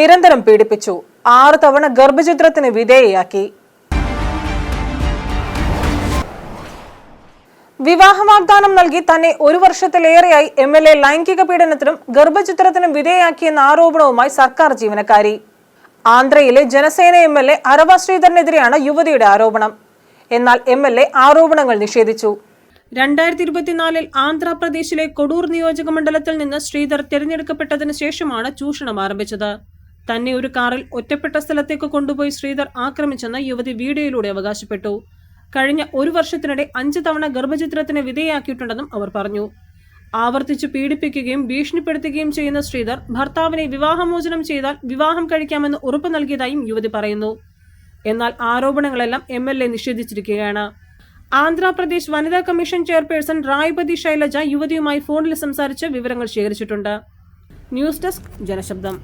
നിരന്തരം പീഡിപ്പിച്ചു. ആറു തവണ ഗർഭചിത്രത്തിന് വിധേയയാക്കി. വിവാഹ വാഗ്ദാനം നൽകി തന്നെ ഒരു വർഷത്തിലേറെയായി എം എൽ എ ലൈംഗിക പീഡനത്തിനും ഗർഭചിത്രത്തിനും വിധേയയാക്കിയെന്ന ആരോപണവുമായി സർക്കാർ ജീവനക്കാരി. ആന്ധ്രയിലെ Janasena M L A Arava ശ്രീധരനെതിരെയാണ് യുവതിയുടെ ആരോപണം. എന്നാൽ എം എൽ എ ആരോപണങ്ങൾ നിഷേധിച്ചു. രണ്ടായിരത്തി ഇരുപത്തിനാലിൽ ആന്ധ്രാപ്രദേശിലെ കൊടൂർ നിയോജക മണ്ഡലത്തിൽ നിന്ന് ശ്രീധർ തിരഞ്ഞെടുക്കപ്പെട്ടതിന് ശേഷമാണ് ചൂഷണം ആരംഭിച്ചത്. തന്നെ ഒരു കാറിൽ ഒറ്റപ്പെട്ട സ്ഥലത്തേക്ക് കൊണ്ടുപോയി ശ്രീധർ ആക്രമിച്ചെന്ന് യുവതി വീഡിയോയിലൂടെ അവകാശപ്പെട്ടു. കഴിഞ്ഞ ഒരു വർഷത്തിനിടെ അഞ്ച് തവണ ഗർഭചിത്രത്തിന് വിധേയാക്കിയിട്ടുണ്ടെന്നും അവർ പറഞ്ഞു. ആവർത്തിച്ച് പീഡിപ്പിക്കുകയും ഭീഷണിപ്പെടുത്തുകയും ചെയ്യുന്ന ശ്രീധർ ഭർത്താവിനെ വിവാഹമോചനം ചെയ്താൽ വിവാഹം കഴിക്കാമെന്ന് ഉറപ്പ് നൽകിയതായും യുവതി പറയുന്നു. എന്നാൽ ആരോപണങ്ങളെല്ലാം എം എൽ എ നിഷേധിച്ചിരിക്കുകയാണ്. ആന്ധ്രാപ്രദേശ് വനിതാ കമ്മീഷൻ ചെയർപേഴ്സൺ റായ്പതി ശൈലജ യുവതിയുമായി ഫോണിൽ സംസാരിച്ച് വിവരങ്ങൾ ശേഖരിച്ചിട്ടുണ്ട്. News desk Janashabdam.